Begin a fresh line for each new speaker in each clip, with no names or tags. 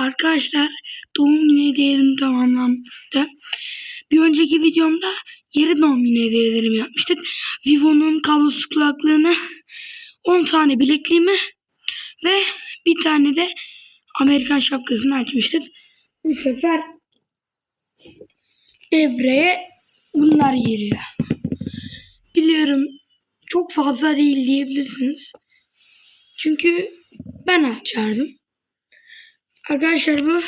Arkadaşlar doğum günü hediyelerim tamamlandı. Bir önceki videomda geri doğum günü hediyelerimi yapmıştık. Vivo'nun kablosuz kulaklığını 10 tane bilekliğimi ve bir tane de Amerikan şapkasını açmıştık. Bu sefer devreye bunlar giriyor. Biliyorum çok fazla değil diyebilirsiniz. Çünkü ben az çağırdım. Arkadaşlar bu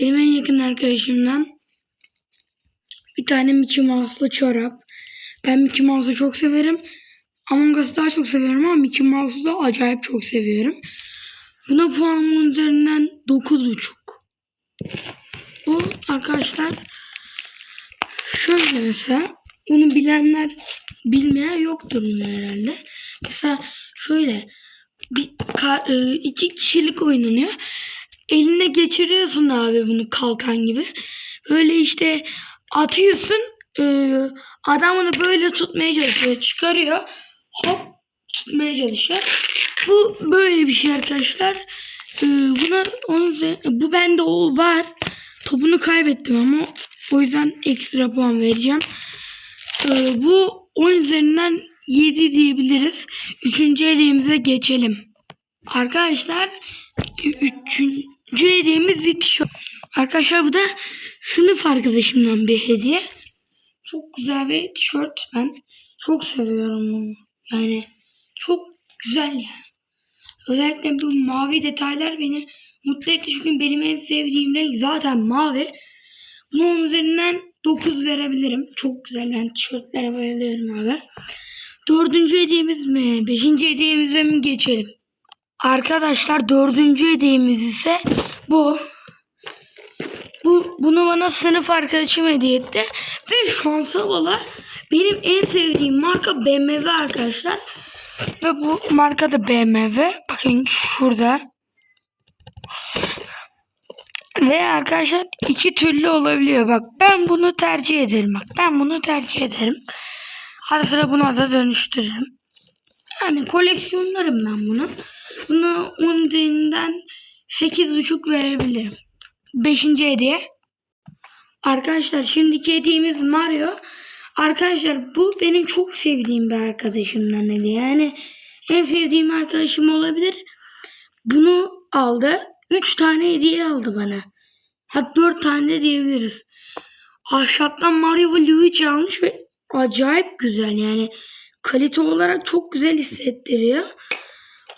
benim en yakın arkadaşımdan bir tane Mickey Mouse'lu çorap. Ben Mickey Mouse'u çok severim. Among Us'ı daha çok seviyorum ama Mickey Mouse'u da acayip çok seviyorum. Buna puanımın üzerinden 9.5. Bu arkadaşlar şöyle mesela bunu bilenler bilmeyen yoktur bunu herhalde. Mesela şöyle bir kar- e, iki kişilik oynanıyor. Eline geçiriyorsun abi bunu kalkan gibi. Böyle işte atıyorsun. E, adam onu böyle tutmaya çalışıyor. Çıkarıyor. Hop tutmaya çalışıyor. Bu böyle bir şey arkadaşlar. E, buna onun bu bende o var. Topunu kaybettim ama o yüzden ekstra puan vereceğim. E, bu 10 üzerinden 7 diyebiliriz. Üçüncü hediyemize geçelim. Arkadaşlar üçüncü hediyemiz bir tişört. Arkadaşlar bu da sınıf arkadaşımdan bir hediye. Çok güzel bir tişört. Ben çok seviyorum bunu. Yani çok güzel yani. Özellikle bu mavi detaylar beni mutlu etti. Çünkü benim en sevdiğim renk zaten mavi. Bunun üzerinden 9 verebilirim. Çok güzel. Ben tişörtlere bayılıyorum abi. Dördüncü hediyemiz mi? Beşinci hediyemize mi geçelim? Arkadaşlar dördüncü hediyemiz ise bu. Bu bunu bana sınıf arkadaşım hediye etti. Ve şansa bala benim en sevdiğim marka BMW arkadaşlar. Ve bu marka da BMW. Bakın şurada. Ve arkadaşlar iki türlü olabiliyor. Bak ben bunu tercih ederim. Bak ben bunu tercih ederim. Ara sıra buna da dönüştürürüm. Yani koleksiyonlarım ben bunu. Bunu 10 üzerinden 8,5 verebilirim. Beşinci hediye. Arkadaşlar şimdiki hediyemiz Mario. Arkadaşlar bu benim çok sevdiğim bir arkadaşımdan hediye. Yani en sevdiğim arkadaşım olabilir. Bunu aldı. 3 tane hediye aldı bana. Hatta 4 tane diyebiliriz. Ahşaptan Mario ve Luigi almış ve acayip güzel yani. Kalite olarak çok güzel hissettiriyor.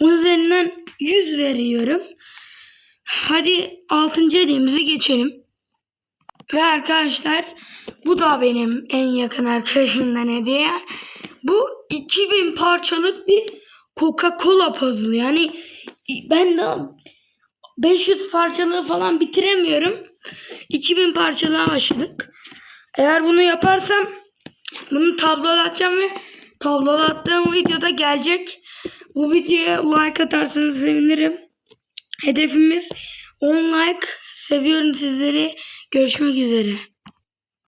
Onun üzerinden 100 veriyorum. Hadi 6. hediyemizi geçelim. Ve arkadaşlar bu da benim en yakın arkadaşımdan hediye. Bu 2000 parçalık bir Coca-Cola puzzle. Yani ben de 500 parçalığı falan bitiremiyorum. 2000 parçalığa başladık. Eğer bunu yaparsam bunu tablolatacağım ve tablolattığım videoda gelecek. Bu videoya like atarsanız sevinirim. Hedefimiz 10 like. Seviyorum sizleri. Görüşmek üzere.